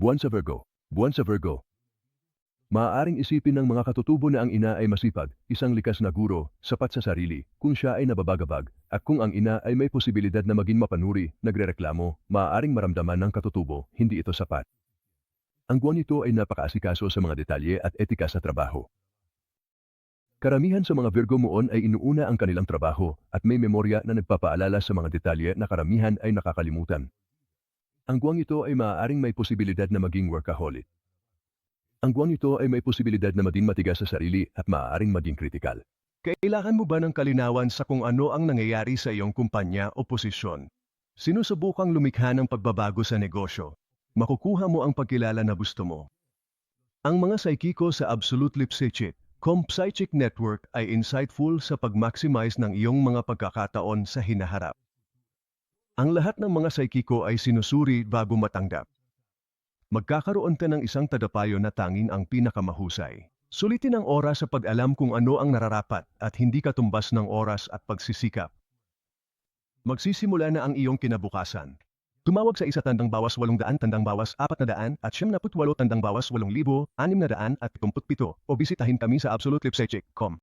Buwan sa Virgo. Buwan sa Virgo. Maaaring isipin ng mga katutubo na ang ina ay masipag, isang likas na guro, sapat sa sarili, kung siya ay nababagabag, at kung ang ina ay may posibilidad na maging mapanuri, nagrereklamo, maaaring maramdaman ng katutubo, hindi ito sapat. Ang buwan nito ay napakaasikaso sa mga detalye at etika sa trabaho. Karamihan sa mga Virgo muon ay inuuna ang kanilang trabaho at may memorya na nagpapaalala sa mga detalye na karamihan ay nakakalimutan. Ang guwang ito ay maaaring may posibilidad na maging workaholic. Ang guwang ito ay may posibilidad na maging matigas sa sarili at maaaring maging kritikal. Kailangan mo ba ng kalinawan sa kung ano ang nangyayari sa iyong kumpanya o posisyon? Sinusubukang lumikha ng pagbabago sa negosyo. Makukuha mo ang pagkilala na gusto mo. Ang mga psychico sa Absolutely Psychic, Com Psychic Network ay insightful sa pag-maximize ng iyong mga pagkakataon sa hinaharap. Ang lahat ng mga psychico ay sinusuri bago matanggap. Magkakaroon ka ng isang tadapayo na tanging ang pinakamahusay. Sulitin ang oras sa pag-alam kung ano ang nararapat at hindi ka tumbas ng oras at pagsisikap. Magsisimula na ang iyong kinabukasan. Tumawag sa isa tandang bawas 800 tandang bawas 400 at 78 tandang bawas 8,600 at 77 o bisitahin kami sa absolutelipsechik.com.